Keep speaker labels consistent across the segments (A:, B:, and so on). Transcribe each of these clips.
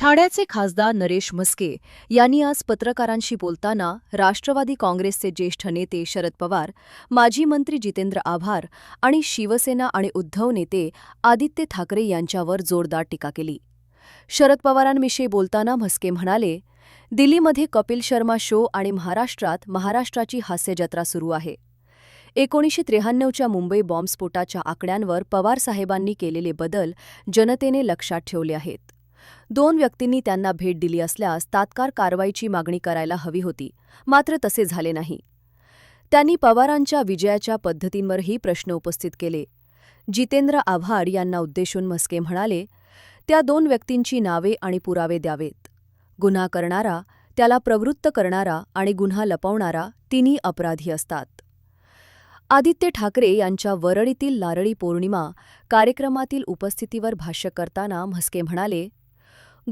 A: ठाण्याचे खासदार नरेश म्हस्के यांनी आज पत्रकारांशी बोलताना राष्ट्रवादी काँग्रेसचे ज्येष्ठ नेते शरद पवार माजी मंत्री जितेंद्र आभार आणि शिवसेना आणि उद्धव नेते आदित्य ठाकरे यांच्यावर जोरदार टीका केली. शरद पवारांविषयी बोलताना म्हस्के म्हणाले दिल्लीमध्ये कपिल शर्मा शो आणि महाराष्ट्रात महाराष्ट्राची हास्यजत्रा सुरू आहे. एकोणीसशे त्र्याण्णवच्या मुंबई बॉम्बस्फोटाच्या आकड्यांवर पवारसाहेबांनी केलेले बदल जनतेने लक्षात ठेवले आहेत. दोन व्यक्तींनी त्यांना भेट दिली असल्यास तात्काळ कारवाईची मागणी करायला हवी होती मात्र तसे झाले नाही. त्यांनी पवारांच्या विजयाच्या पद्धतींवरही प्रश्न उपस्थित केले. जितेंद्र आव्हाड यांना उद्देशून म्हस्के म्हणाले त्या दोन व्यक्तींची नावे आणि पुरावे द्यावेत. गुन्हा करणारा त्याला प्रवृत्त करणारा आणि गुन्हा लपवणारा तिन्ही अपराधी असतात. आदित्य ठाकरे यांच्या वरळीतील लारळी पौर्णिमा कार्यक्रमातील उपस्थितीवर भाष्य करताना म्हस्के म्हणाले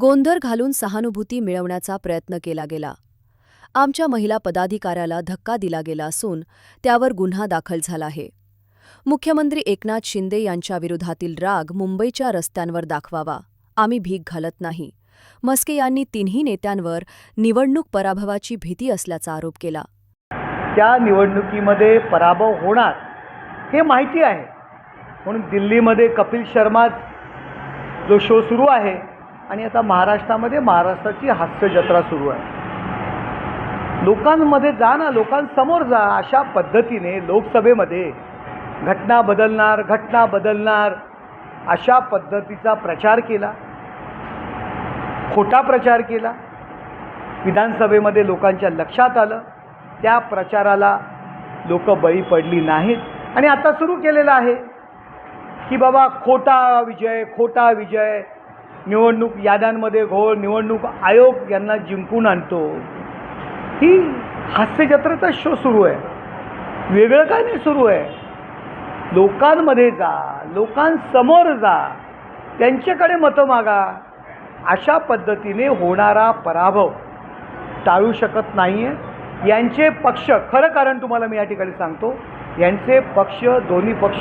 A: गोंधळ घालून सहानुभूती मिळवण्याचा प्रयत्न केला गेला. आमच्या महिला पदाधिकाऱ्याला धक्का दिला गेला असून त्यावर गुन्हा दाखल झाला आहे. मुख्यमंत्री एकनाथ शिंदे यांच्या विरोधातील राग मुंबईच्या रस्त्यांवर दाखवावा. आम्ही भीक घालत नाही. मस्के यांनी तिन्ही नेत्यांवर निवडणूक पराभवाची भीती असल्याचा आरोप केला.
B: त्या निवडणुकीमध्ये पराभव होणार हे माहिती आहे. म्हणून दिल्लीमध्ये कपिल शर्मा जो शो सुरू आहे आणि आता महाराष्ट्रामध्ये महाराष्ट्राची हास्य जत्रा सुरू आहे. लोकांमध्ये जा ना लोकांसमोर जा अशा पद्धतीने लोकसभेमध्ये घटना बदलणार घटना बदलणार अशा पद्धतीचा प्रचार केला. खोटा प्रचार केला. विधानसभेमध्ये लोकांच्या लक्षात आलं. त्या प्रचाराला लोक बळी पडली नाहीत. आणि आता सुरू केलेलं आहे की बाबा खोटा विजय खोटा विजय निवडणूक याद्यांमध्ये घोळ निवडणूक आयोग यांना जिंकून आणतो. ही हास्यजत्रेचा शो सुरू आहे. वेगळं काय नाही सुरू आहे. लोकांमध्ये जा लोकांसमोर जा त्यांच्याकडे मतं मागा. अशा पद्धतीने होणारा पराभव टाळू शकत नाही आहे यांचे पक्ष खरं कारण तुम्हाला मी या ठिकाणी सांगतो यांचे पक्ष दोन्ही पक्ष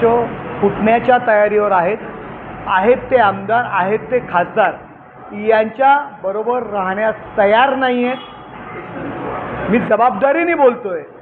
B: फुटण्याच्या तयारीवर आहेत. आहेत ते आमदार आहेत ते खासदार यांच्या बरोबर राहण्यास तयार नाही आहेत मी जबाबदारीने बोलतो आहे